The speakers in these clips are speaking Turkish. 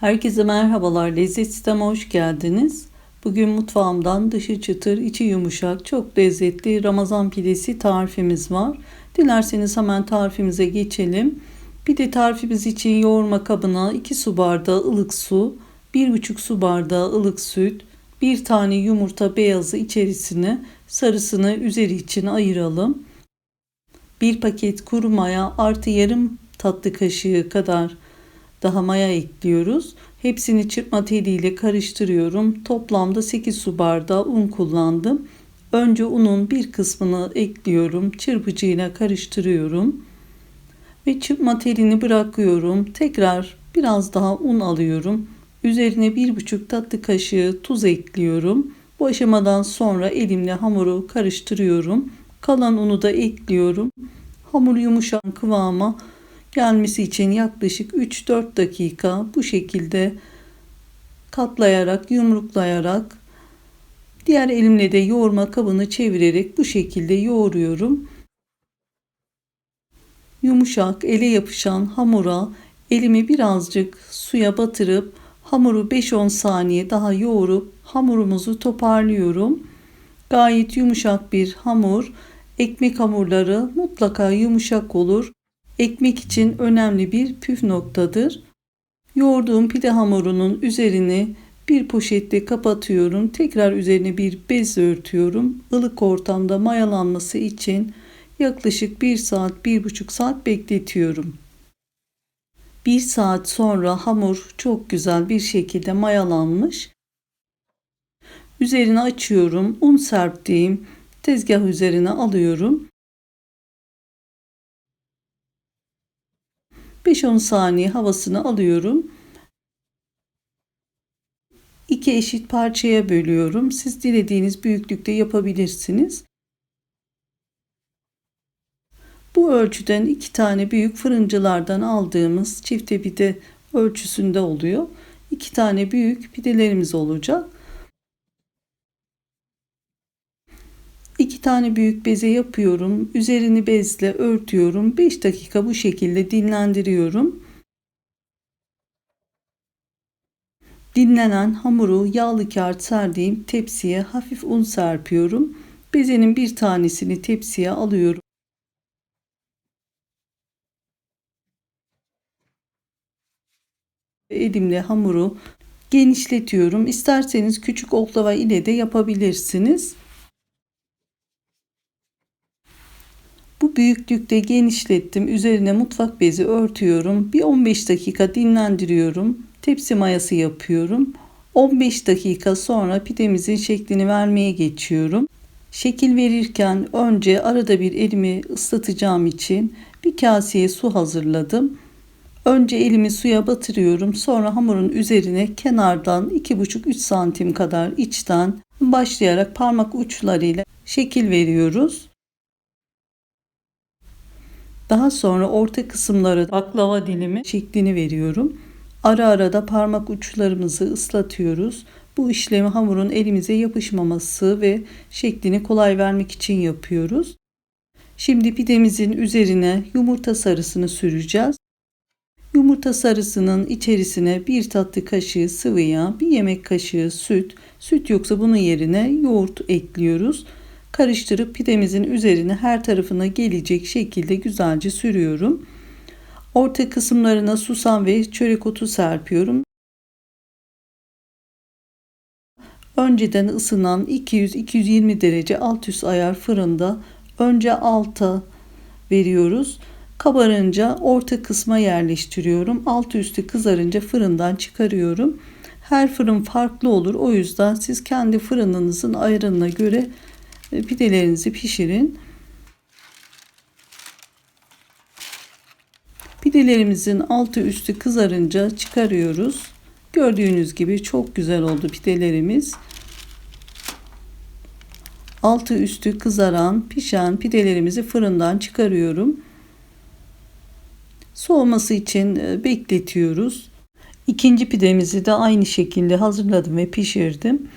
Herkese merhabalar. Lezzet Sistem'e hoş geldiniz. Bugün mutfağımdan dışı çıtır, içi yumuşak, çok lezzetli Ramazan pidesi tarifimiz var. Dilerseniz hemen tarifimize geçelim. Pide tarifimiz için yoğurma kabına 2 su bardağı ılık su, 1,5 su bardağı ılık süt, 1 tane yumurta beyazı içerisine sarısını üzeri için ayıralım. 1 paket kuru maya artı yarım tatlı kaşığı kadar daha maya ekliyoruz. Hepsini çırpma teliyle karıştırıyorum. Toplamda 8 su bardağı un kullandım. Önce unun bir kısmını ekliyorum. Çırpıcıyla karıştırıyorum. Ve çırpma telini bırakıyorum. Tekrar biraz daha un alıyorum. Üzerine 1,5 tatlı kaşığı tuz ekliyorum. Bu aşamadan sonra elimle hamuru karıştırıyorum. Kalan unu da ekliyorum. Hamur yumuşak kıvama gelmesi için yaklaşık 3-4 dakika bu şekilde katlayarak, yumruklayarak diğer elimle de yoğurma kabını çevirerek bu şekilde yoğuruyorum. Yumuşak, ele yapışan hamura elimi birazcık suya batırıp hamuru 5-10 saniye daha yoğurup hamurumuzu toparlıyorum. Gayet yumuşak bir hamur. Ekmek hamurları mutlaka yumuşak olur ekmek için önemli bir püf noktadır. Yoğurduğum pide hamurunun üzerini bir poşetle kapatıyorum. Tekrar üzerine bir bez örtüyorum. Ilık ortamda mayalanması için yaklaşık 1 saat 1,5 saat bekletiyorum. 1 saat sonra hamur çok güzel bir şekilde mayalanmış. Üzerini açıyorum. Un serptiğim tezgah üzerine alıyorum. 5-10 saniye havasını alıyorum. İki eşit parçaya bölüyorum. Siz dilediğiniz büyüklükte yapabilirsiniz. Bu ölçüden iki tane büyük fırıncılardan aldığımız çifte pide ölçüsünde oluyor. İki tane büyük pidelerimiz olacak. İki tane büyük beze yapıyorum. Üzerini bezle örtüyorum. 5 dakika bu şekilde dinlendiriyorum. Dinlenen hamuru yağlı kağıt serdiğim tepsiye hafif un serpiyorum. Bezenin bir tanesini tepsiye alıyorum. Elimle hamuru genişletiyorum. İsterseniz küçük oklava ile de yapabilirsiniz. Büyüklükte genişlettim. Üzerine mutfak bezi örtüyorum. Bir 15 dakika dinlendiriyorum. Tepsi mayası yapıyorum. 15 dakika sonra pidemizin şeklini vermeye geçiyorum. Şekil verirken önce arada bir elimi ıslatacağım için bir kaseye su hazırladım. Önce elimi suya batırıyorum. Sonra hamurun üzerine kenardan 2,5-3 santim kadar içten başlayarak parmak uçlarıyla şekil veriyoruz. Daha sonra orta kısımlara baklava dilimi şeklini veriyorum. Ara ara da parmak uçlarımızı ıslatıyoruz. Bu işlemi hamurun elimize yapışmaması ve şeklini kolay vermek için yapıyoruz. Şimdi pidemizin üzerine yumurta sarısını süreceğiz. Yumurta sarısının içerisine bir tatlı kaşığı sıvı yağ, bir yemek kaşığı süt, süt yoksa bunun yerine yoğurt ekliyoruz. Karıştırıp pidemizin üzerine her tarafına gelecek şekilde güzelce sürüyorum. Orta kısımlarına susam ve çörek otu serpiyorum. Önceden ısınan 200-220 derece alt üst ayar fırında önce alta veriyoruz. Kabarınca orta kısma yerleştiriyorum. Alt üstü kızarınca fırından çıkarıyorum. Her fırın farklı olur. O yüzden siz kendi fırınınızın ayarına göre pidelerinizi pişirin. Pidelerimizin altı üstü kızarınca çıkarıyoruz. Gördüğünüz gibi çok güzel oldu pidelerimiz. Altı üstü kızaran, pişen pidelerimizi fırından çıkarıyorum. Soğuması için e, bekletiyoruz. İkinci pidemizi de aynı şekilde hazırladım ve pişirdim.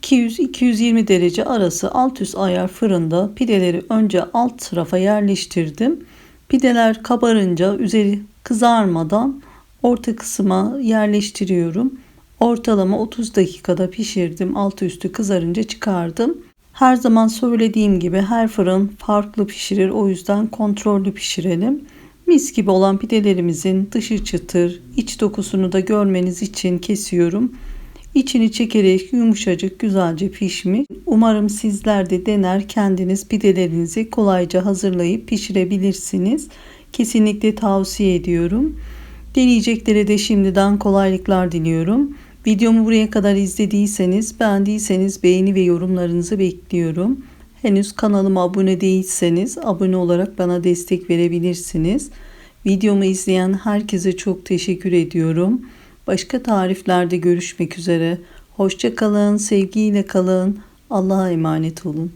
200-220 derece arası alt üst ayar fırında pideleri önce alt rafa yerleştirdim. Pideler kabarınca üzeri kızarmadan orta kısma yerleştiriyorum. Ortalama 30 dakikada pişirdim. Altı üstü kızarınca çıkardım. Her zaman söylediğim gibi her fırın farklı pişirir. O yüzden kontrollü pişirelim. Mis gibi olan pidelerimizin dışı çıtır, iç dokusunu da görmeniz için kesiyorum. İçini çekerek yumuşacık güzelce pişmiş. Umarım sizler de dener kendiniz pidelerinizi kolayca hazırlayıp pişirebilirsiniz. Kesinlikle tavsiye ediyorum. Deneyeceklere de şimdiden kolaylıklar diliyorum. Videomu buraya kadar izlediyseniz, beğendiyseniz beğeni ve yorumlarınızı bekliyorum. Henüz kanalıma abone değilseniz abone olarak bana destek verebilirsiniz. Videomu izleyen herkese çok teşekkür ediyorum. Başka tariflerde görüşmek üzere. Hoşça kalın, sevgiyle kalın. Allah'a emanet olun.